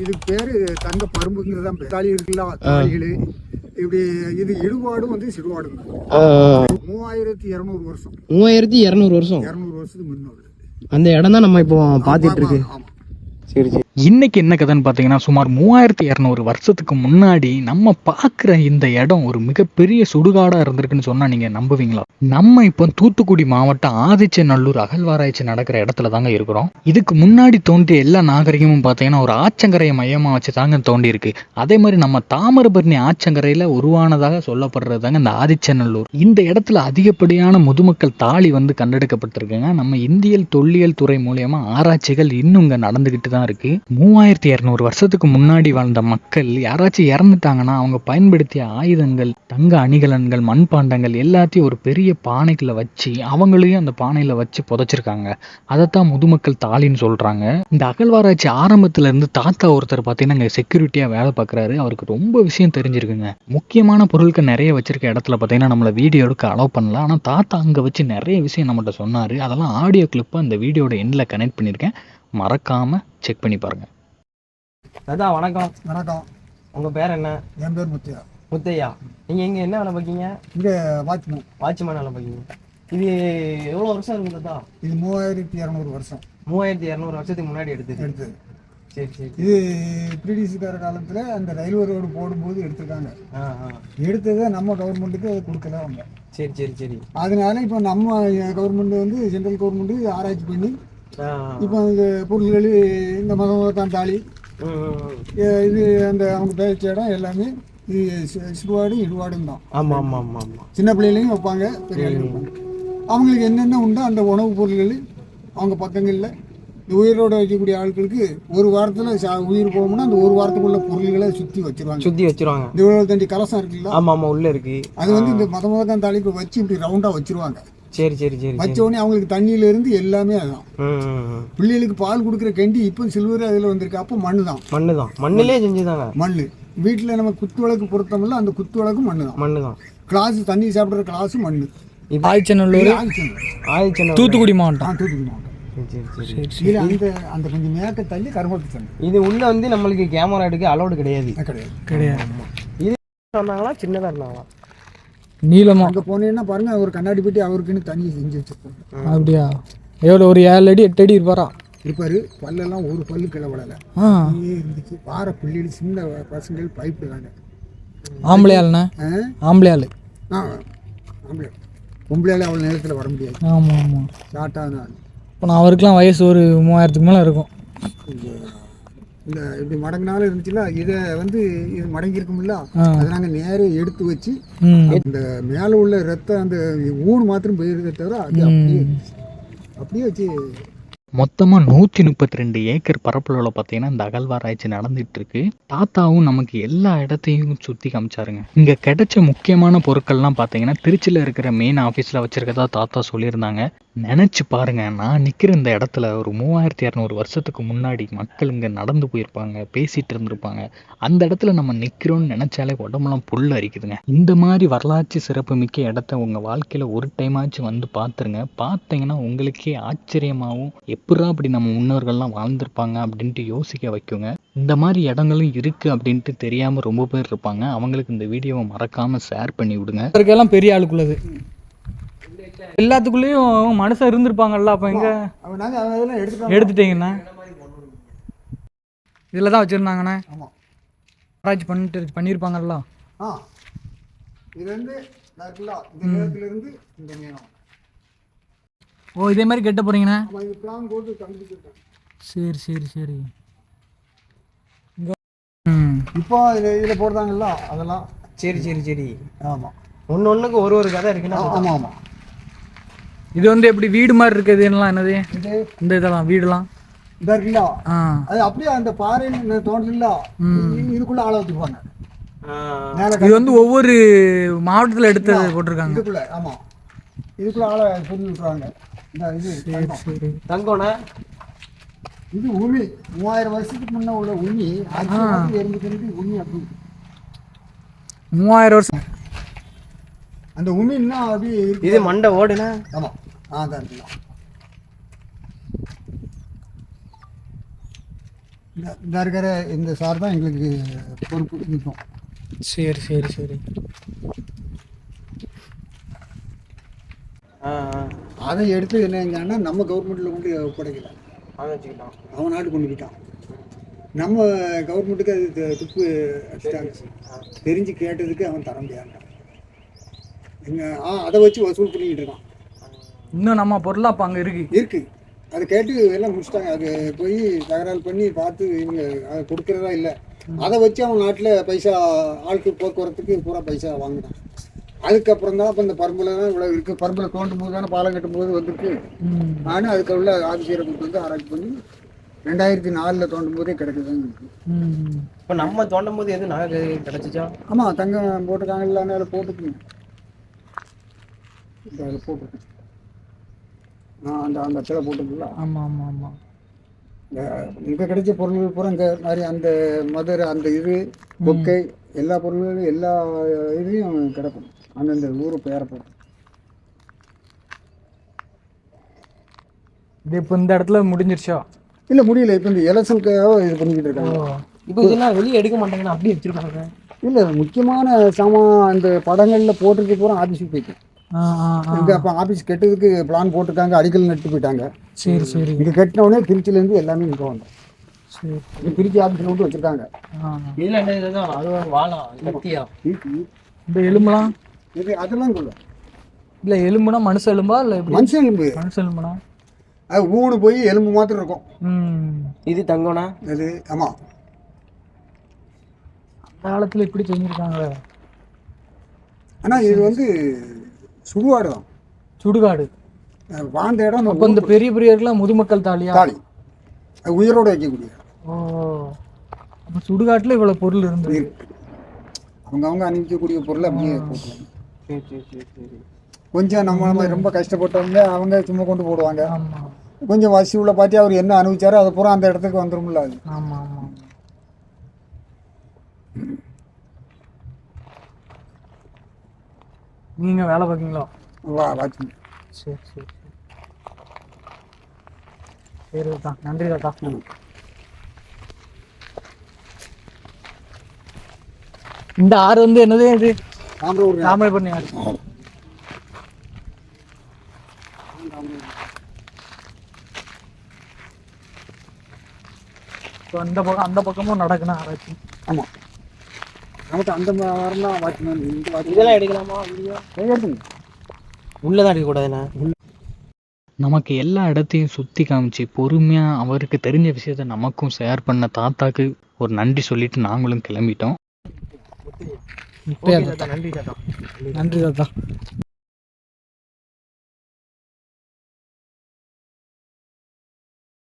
இதுக்கு பேரு தங்க பரும்புங்கிறது தான் தாலி இருக்குல்ல தாலிகள் இப்படி இது இடுபாடும் வந்து சிறுபாடும் மூவாயிரத்தி இரநூறு வருஷம். மூவாயிரத்தி இரநூறு வருஷம். இரநூறு வருஷத்துக்கு முன்னோடு அந்த இடம் தான் நம்ம இப்போ பார்த்துட்டு இருக்கு. ஆமா. சரி சரி இன்னைக்கு என்ன கதைன்னு பார்த்தீங்கன்னா சுமார் மூவாயிரத்தி இரநூறு வருஷத்துக்கு முன்னாடி நம்ம பார்க்குற இந்த இடம் ஒரு மிகப்பெரிய சுடுகாடாக இருந்திருக்குன்னு சொன்னால் நீங்கள் நம்புவீங்களா? நம்ம இப்போ தூத்துக்குடி மாவட்டம் ஆதிச்சநல்லூர் அகழ்வாராய்ச்சி நடக்கிற இடத்துல தாங்க இருக்கிறோம். இதுக்கு முன்னாடி தோன்றிய எல்லா நாகரிகமும் பார்த்தீங்கன்னா ஒரு ஆச்சங்கரையை மையமாக வச்சு தாங்க தோண்டி இருக்கு அதே மாதிரி நம்ம தாமிரபரணி ஆச்சங்கரையில் உருவானதாக சொல்லப்படுறது தாங்க இந்த ஆதிச்சநல்லூர். இந்த இடத்துல அதிகப்படியான முதுமக்கள் தாலி வந்து கண்டெடுக்கப்பட்டிருக்குங்க. நம்ம இந்தியல் தொல்லியல் துறை மூலியமா ஆராய்ச்சிகள் இன்னும் இங்க நடந்துகிட்டு தான் இருக்கு. மூவாயிரத்தி இரநூறு வருஷத்துக்கு முன்னாடி வாழ்ந்த மக்கள் யாராச்சும் இறந்துட்டாங்கன்னா அவங்க பயன்படுத்திய ஆயுதங்கள் தங்க அணிகலன்கள் மண்பாண்டங்கள் எல்லாத்தையும் ஒரு பெரிய பானைக்குள்ள வச்சு அவங்களையும் அந்த பானையில வச்சு புதைச்சிருக்காங்க. அதைத்தான் முதுமக்கள் தாலின்னு சொல்றாங்க. இந்த அகழ்வாராய்ச்சி ஆரம்பத்துல இருந்து தாத்தா ஒருத்தர் பார்த்தீங்கன்னா அங்கே செக்யூரிட்டியா வேலை பார்க்குறாரு அவருக்கு ரொம்ப விஷயம் தெரிஞ்சிருக்குங்க. முக்கியமான பொருட்கள் நிறைய வச்சிருக்க இடத்துல பார்த்தீங்கன்னா நம்மள வீடியோ எடுக்க அலோவ் பண்ணல. ஆனால் தாத்தா அங்கே வச்சு நிறைய விஷயம் நம்மகிட்ட சொன்னார். அதெல்லாம் ஆடியோ கிளிப்பாக அந்த வீடியோட எண்டில் கனெக்ட் பண்ணியிருக்கேன். மறக்காம செக் பண்ணி பாருங்க. தாத்தா வணக்கம். வணக்கம். உங்க பேர் என்ன? என் பேர் முத்தியா. முத்தையா. நீங்க இங்க என்ன வேலை பார்க்கீங்க? இங்க வாட்ச்மேன். வாட்ச்மேன் வேலை பார்க்கீங்க? இது எவ்வளவு வருஷம் இருக்கு தாத்தா? இது மூவாயிரத்தி இரநூறு வருஷம். மூவாயிரத்தி இரநூறு வருஷத்துக்கு முன்னாடி எடுத்தது. எடுத்தது. சரி சரி இது பிரிட்டிஷ்கார காலத்துல அந்த ரயில்வே ரோடு போடும்போது எடுத்திருக்காங்க. ஆ ஆ. எடுத்ததை நம்ம கவர்மெண்ட்டுக்கு அதை கொடுக்கல அவங்க. சரி சரி சரி. அதனால இப்போ நம்ம கவர்மெண்ட் வந்து சென்ட்ரல் கவர்மெண்ட் ஆராய்ச்சி பண்ணி இப்போ இந்த பொருள்கள் இந்த மதம். எ- இது அந்த அவங்க பேச்ச இடம் எல்லாமே இது சிறுவாடும் இடுவாடும் தான். ஆமா ஆமா ஆமா ஆமா சின்ன பிள்ளைகளையும் வைப்பாங்க பெரிய ஆளுங்க வைப்பாங்க. அவங்களுக்கு என்னென்ன உண்டோ அந்த உணவுப் பொருள்கள் அவங்க பக்கங்களில். இந்த உயிரோட வைக்கக்கூடிய ஆட்களுக்கு ஒரு வாரத்தில் உயிர் போகணும்னா அந்த ஒரு வாரத்துக்குள்ள பொருள்களை சுற்றி வச்சிருவாங்க. சுத்தி வச்சிருவாங்க. இந்த இவ்வளோ தண்டி கலசம் இருக்குல்ல? ஆமா ஆமா உள்ள இருக்கு. அது வந்து இந்த மத மதக்கான் தாலிக்கு வச்சு இப்படி ரவுண்டாக வச்சிருவாங்க. சரி சரி சரி வச்ச உடனே அவங்களுக்கு தண்ணியில இருந்து எல்லாமே அதான். ம், ம், ம். பிள்ளைகளுக்கு பால் கொடுக்குற கண்டி இப்போ சில்வர் அதில் வந்திருக்கு. அப்போ மண்ணு தான் மண்ணு தான் மண்ணிலே செஞ்சுதாங்க மண் வீட்டில் நம்ம குத்து விளக்கு பொருத்தமில்ல அந்த குத்து விளக்கும் மண்ணு தான் மண்ணு தான் கிளாஸ் தண்ணி சாப்பிட்ற கிளாஸும் மண்ணு. இப்போ ஆதிச்சநல்லூர் ஆயிடுச்சு தூத்துக்குடி ஆ மாவட்டம். தூத்துக்குடி மாவட்டம். சரி சரி இதில் அந்த அந்த கொஞ்சம் மேக்க தள்ளி கருமத்து இது உள்ள வந்து நம்மளுக்கு கேமரா எடுக்க அலௌடு கிடையாது. கிடையாது. கிடையாது. இது இருந்தாங்களா? நீளமா. அங்கே போனீங்கன்னா பாருங்க ஒரு கண்ணாடி பெட்டி அவருக்குன்னு தண்ணி செஞ்சு வச்சிருப்போம் அப்படியா? எவ்வளோ ஒரு ஏழு அடி எட்டு அடி இருப்பாரா? இருப்பாரு. பல்லெல்லாம் ஒரு பல்லு கிளவடலை இருந்துச்சு. வார பிள்ளைகள் சின்ன பசங்கள் பைப்புறாங்க ஆம்பளை ஆளுண்ணே ஆ? ஆம்பளை ஆளு ஆ ஆம்பளை. பொம்பளையால அவ்வளோ நேரத்தில் வர முடியாது. ஆமாம் ஆமாம் ஷார்ட்டான இப்போ நான் அவருக்குலாம் வயசு ஒரு மூவாயிரத்துக்கு மேலே இருக்கும். இந்த இந்த இப்படி மடங்கினாலும் இருந்துச்சுல இதை வந்து இது மடங்கி இருக்கும்ல. அதை நாங்கள் நேரே எடுத்து வச்சு ம். அந்த மேலே உள்ள ரத்தம் அந்த ஊன் மாத்திரம் போயிருக்கே தவிர அது அப்படியே. அப்படியே வச்சு மொத்தமா நூத்தி முப்பத்தி ரெண்டு ஏக்கர் பரப்பளவுல பார்த்தீங்கன்னா இந்த அகழ்வாராய்ச்சி நடந்துட்டு இருக்கு தாத்தாவும் நமக்கு எல்லா இடத்தையும் சுத்தி காமிச்சாருங்க. இங்க கிடைச்ச முக்கியமான பொருட்கள்லாம் பார்த்தீங்கன்னா திருச்சியில இருக்கிற மெயின் ஆஃபீஸ்ல வச்சிருக்கதா தாத்தா சொல்லியிருந்தாங்க. நினைச்சு பாருங்க நான் நிக்கிற இந்த இடத்துல ஒரு மூவாயிரத்தி இரநூறு வருஷத்துக்கு முன்னாடி மக்கள் இங்க நடந்து போயிருப்பாங்க பேசிட்டு இருந்திருப்பாங்க. அந்த இடத்துல நம்ம நிக்கிறோம்னு நினைச்சாலே உடம்புலாம் புல் அரிக்குதுங்க. இந்த மாதிரி வரலாற்று சிறப்பு மிக்க இடத்த உங்க வாழ்க்கையில ஒரு டைமாச்சும் வந்து பார்த்துருங்க பார்த்தீங்கன்னா உங்களுக்கே ஆச்சரியமாகவும் எப்படா அப்படி நம்ம முன்னோர்கள்லாம் வாழ்ந்திருப்பாங்க அப்படின்ட்டு யோசிக்க வைக்குங்க. இந்த மாதிரி இடங்களும் இருக்கு அப்படின்ட்டு தெரியாம ரொம்ப பேர் இருப்பாங்க. அவங்களுக்கு இந்த வீடியோவை மறக்காம ஷேர் பண்ணி விடுங்க. இருக்கெல்லாம் பெரிய ஆளுக்குள்ளது. எல்லாத்துக்குள்ளேயும் மனுஷன் இருந்திருப்பாங்கல்ல அப்போ எங்க எடுத்துட்டீங்கண்ணா? இதில் தான் வச்சுருந்தாங்கண்ணே. ஆராய்ச்சி பண்ணிட்டு பண்ணியிருப்பாங்கல்ல ஆ. இது வந்து நான் இருக்குல்ல இந்த நேரத்துல இருந்து இந்த நேரம். ஓ இதே மாதிரி கெட்ட போகிறீங்கண்ணே சரி சரி சரி. இப்போ இதில் இதில் போடுறாங்கல்ல அதெல்லாம். சரி சரி சரி. ஆமாம் ஒன்று ஒன்றுக்கு ஒரு ஒரு கதை இருக்குன்னா ஆமாம் ஆமாம் இது வந்து எப்படி வீடு மாதிரி இருக்குதுலாம் என்னது? இது? இந்த இதெல்லாம் வீடுலாம்? இந்த இருக்குல்ல அது அப்படியே அந்த பாறையில் தோன்றல இதுக்குள்ள ஆளை வச்சுக்குவாங்க. இது வந்து ஒவ்வொரு மாவட்டத்தில் எடுத்தது போட்டிருக்காங்க. இதுக்குள்ள ஆமாம் இதுக்குள்ள ஆளை சொல்லி விட்டுருவாங்க. இந்த இது தங்கோண்ணே இது உமி. மூவாயிரம் வருஷத்துக்கு முன்ன உள்ள உமி. ஆட்சி இருந்துக்கிறது உமி அப்படி. மூவாயிரம் வருஷம். அந்த உமி இன்னும் அப்படியே இருக்கு. இது மண்டை ஓடுனா? ஆமாம் ஆ தான் இந்த இருக்கிற இந்த சார் தான் எங்களுக்கு பொறுப்பு நிற்கும் சரி சரி சரி. ஆ ஆ. அதை எடுத்து என்ன செஞ்சான்னா நம்ம கவர்மெண்ட்டில் கொண்டு ஒப்படைக்கல. அவன் நாட்டு கொண்டுக்கிட்டான் நம்ம கவர்மெண்ட்டுக்கு அது துப்பு தெரிஞ்சு கேட்டதுக்கு அவன் தர முடியாண்டான் எங்க ஆ அதை வச்சு வசூல் பண்ணிக்கிட்டு இருக்கான். இன்னும் நம்ம பொருளா அப்ப அங்க இருக்கு. இருக்கு. அதை கேட்டு எல்லாம் முடிச்சிட்டாங்க. அது போய் தகராறு பண்ணி பார்த்து இவங்க அதை கொடுக்கறதா இல்லை. அதை வச்சு அவன் நாட்டில் பைசா ஆட்கள் போக்குவரத்துக்கு பூரா பைசா வாங்கினான் அதுக்கப்புறம் தான் இப்போ இந்த பரம்பில் தான் இவ்வளோ இருக்குது பரம்பில் தோண்டும் போது தானே பாலம் கட்டும் போது வந்திருக்கு. நானும் அதுக்கு உள்ள ஆதிசீரை கொண்டு வந்து ஆராய்ச்சி பண்ணி ரெண்டாயிரத்தி நாலில் தோண்டும் போதே கிடைக்குதுன்னு இருக்கு. ம். இப்போ நம்ம தோண்டும் போது எதுவும் நகை கிடைச்சிச்சா? ஆமாம் தங்கம் போட்டிருக்காங்கல்ல அதில் போட்டுக்குங்க இந்த அதில் போட்டிருக்கேன். நான் அந்த அந்த இடத்துல போட்டுக்கல ஆமா ஆமா ஆமா. இங்கே கிடைச்ச பொருள்கள் பூரா இங்கே மாதிரி அந்த மதுரை அந்த இது பொக்கை எல்லா பொருள்களும் எல்லா இதுலேயும் கிடக்கும். அந்தந்த ஊர் பெயரை இது இப்போ இந்த இடத்துல முடிஞ்சிருச்சா? இல்லை முடியல. இப்போ இந்த எலெக்ஷனுக்காக இது பண்ணிக்கிட்டு இருக்காங்க. இப்போ இதெல்லாம் வெளியே எடுக்க மாட்டாங்கன்னா அப்படியே வச்சிருக்காங்க இல்லை முக்கியமான சாமான் அந்த படங்களில் போட்டிருக்கு பூரா ஆஃபீஸுக்கு போயிட்டு. இங்கே அப்போ ஆஃபீஸ் கெட்டதுக்கு பிளான் போட்டிருக்காங்க அடிக்கல் நட்டு போயிட்டாங்க. சரி சரி. இங்கே கட்டினவுடனே திருச்சியிலேருந்து எல்லாமே இங்கே வந்தோம். சரி. இது திருச்சி ஆஃபீஸில் விட்டு வச்சுருக்காங்க. இதில் என்ன இதுதான் அது வாழா கத்தியா? இந்த எலும்புலாம் இது அதெல்லாம் சொல்ல இல்ல எலும்புனா மனுஷ எலும்பா? இல்ல மனுஷன் எலும்பு. மனுஷ எலும்புனா? அது ஊடு போய் எலும்பு மாத்திரம் இருக்கும். இது தங்கம்னா? அது ஆமாம் அந்த காலத்துல இப்படி செஞ்சிருக்காங்களே. ஆனால் இது வந்து சுடுகாடு தான். சுடுகாடு. வாழ்ந்த இடம் அப்போ இந்த பெரிய பெரியவர்களாம் முதுமக்கள் தாலியா? தாலி. அது உயிரோடு வைக்கக்கூடிய. ஓ. அப்போ சுடுகாட்டுல இவ்வளவு பொருள் இருக்கு. அவங்க அவங்க அனுப்பிக்கக்கூடிய பொருளை அப்படியே போட்டுருவாங்க சரி சரி சரி சரி. கொஞ்சம் நம்ம நம்ம ரொம்ப கஷ்டப்பட்டவங்க அவங்க சும்மா கொண்டு போடுவாங்க. கொஞ்சம் வசி உள்ள பார்த்து அவர் என்ன அனுபவிச்சாரோ அது பூரா அந்த இடத்துக்கு வந்துரும்ல அது. ஆமா ஆமா. நீங்க வேலை பார்க்கீங்களா வா சரி சரி சரி. சரி தாத்தா. நன்றி தாத்தா. இந்த ஆறு வந்து என்னது இது? தாமிரபரணி ஆறு. அந்த பக்கம் அந்த பக்கமும் நடக்கணும் ஆராய்ச்சி. ஆமாம் நமக்கு அந்த வாரம் தான் வாட்ச்மேன் இந்த இதெல்லாம் எடுக்கலாமா வீடியோ? எடுத்துங்க உள்ளதான் எடுக்கக்கூடாதுண்ணா நமக்கு எல்லா இடத்தையும் சுற்றி காமிச்சு பொறுமையாக அவருக்கு தெரிஞ்ச விஷயத்த நமக்கும் ஷேர் பண்ண தாத்தாக்கு ஒரு நன்றி சொல்லிட்டு நாங்களும் கிளம்பிட்டோம். நன்றி தாத்தா. நன்றி தாத்தா.